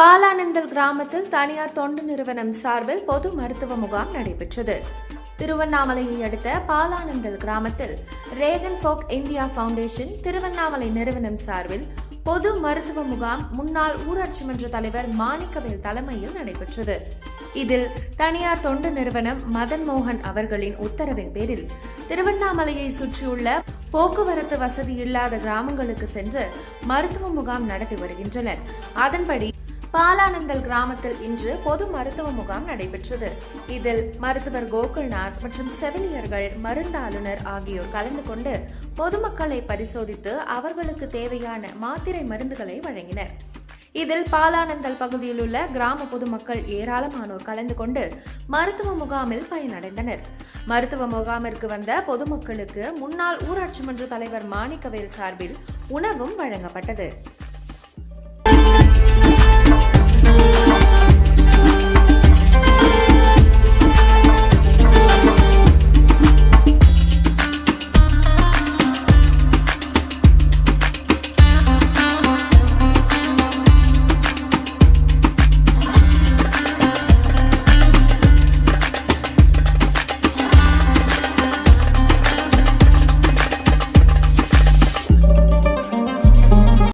பாலானந்தல் கிராமத்தில் தனியார் தொண்டு நிறுவனம் சார்பில் பொது மருத்துவ முகாம் நடைபெற்றது. திருவண்ணாமலையை அடுத்த பாலானந்தல் கிராமத்தில் ரேகன் ஃபோக் இந்தியா ஃபவுண்டேஷன் திருவண்ணாமலை நிறுவனம் சார்பில் பொது மருத்துவ முகாம் முன்னாள் ஊராட்சி மன்ற தலைவர் மாணிக்கவேல் தலைமையில் நடைபெற்றது. இதில் தனியார் தொண்டு நிறுவனம் மதன் மோகன் அவர்களின் உத்தரவின் பேரில் திருவண்ணாமலையை சுற்றியுள்ள போக்குவரத்து வசதி இல்லாத கிராமங்களுக்கு சென்று மருத்துவ முகாம் நடத்தி வருகின்றனர். அதன்படி பாலானந்தல் கிராமத்தில் இன்று பொது மருத்துவ முகாம் நடைபெற்றது. இதில் மருத்துவர் கோகுல்நாத் மற்றும் செவிலியர்கள் மருந்தாளுநர் ஆகியோர் கலந்து கொண்டு பொதுமக்களை பரிசோதித்து அவர்களுக்கு தேவையான மாத்திரை மருந்துகளை வழங்கினர். இதில் பாலானந்தல் பகுதியில் உள்ள கிராம பொதுமக்கள் ஏராளமானோர் கலந்து கொண்டு மருத்துவ முகாமில் பயனடைந்தனர். மருத்துவ முகாமிற்கு வந்த பொதுமக்களுக்கு முன்னாள் ஊராட்சி மன்ற தலைவர் மாணிக்கவேல் சார்பில் உணவும் வழங்கப்பட்டது.